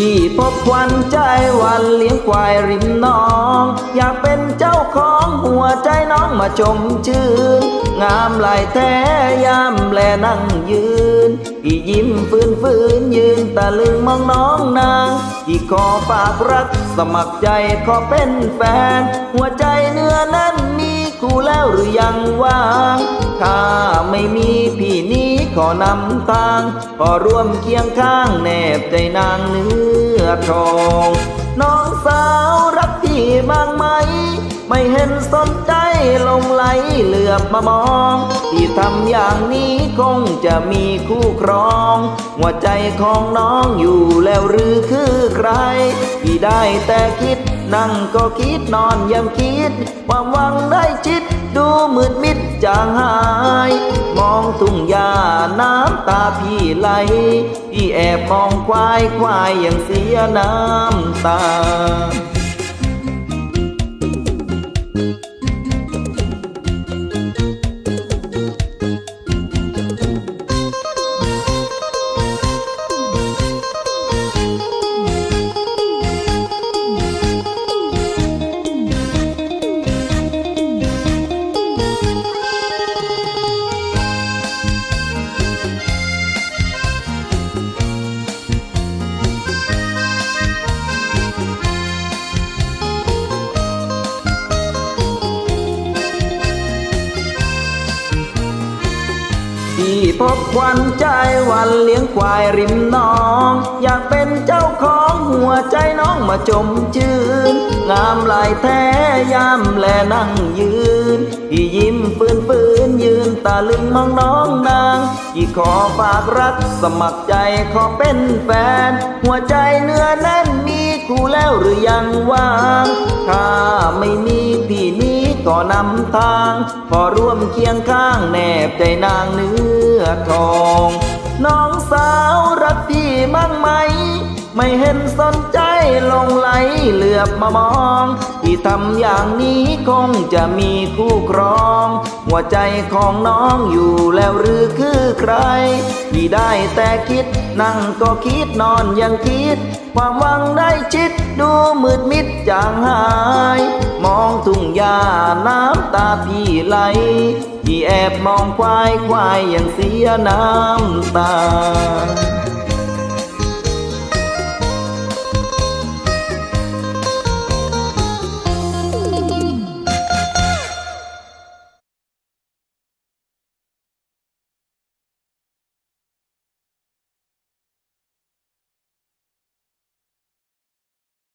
พี่พบควันใจวันเลี้ยงควายริมน้อง อยากเป็นเจ้าของหัวใจน้องมาชมชื่น งามหลายแท้ยามแลนั่งยืน พี่ยิ้มฟื้นฟื้นยืนตะลึงมองน้องนางพี่ขอฝากรักสมัครใจขอเป็นแฟน หัวใจเนื้อนั้นมีคู่แล้วหรือยังว่าง ถ้าไม่มีพี่นี้ ขอนำทางขอร่วมเคียงข้างแนบใจนางเนื้อทอง น้องสาวรักพี่บ้างไหม ไม่เห็นสนใจลงไหลเหลือบมามอง ที่ทำอย่างนี้คงจะมีคู่ครอง หัวใจของน้องอยู่แล้วหรือคือใครที่ได้แต่คิดนั่งก็คิดนอนยังคิดความหวังได้ชิด ดูมืดมิด จางหาย มองทุ่งหญ้าน้ำตาพี่ไหล พี่แอบมองควายควายยังเสียน้ำตา พบควันใจวันเลี้ยงควายริมน้อง อยากเป็นเจ้าของหัวใจน้องมาจมชื่น งามหลายแท้ยามแลนั่งยืนพี่ยิ้มฟื้นฟื้นยืนตาลึงมองน้องนางพี่ขอฝากรักสมัครใจขอเป็นแฟน หัวใจเนื้อแน่นมีคู่แล้วหรือยังว่าง ถ้าไม่มี ก็นำทาง พอร่วมเคียงข้างแนบใจนางเนื้อทอง น้องสาวรักพี่มั่งไหม ไม่เห็นสนใจ ลงไหลเหลือบมามอง ที่ทำอย่างนี้คงจะมีคู่ครอง หัวใจของน้องอยู่แล้วหรือคือใครที่ได้แต่คิดนั่งก็คิดนอนยังคิด ความหวังได้ชิดดูมืดมิดจางหาย มองทุ่งหญ้าน้ำตาพี่ไหลที่แอบมองควายควายยังเสียน้ำตา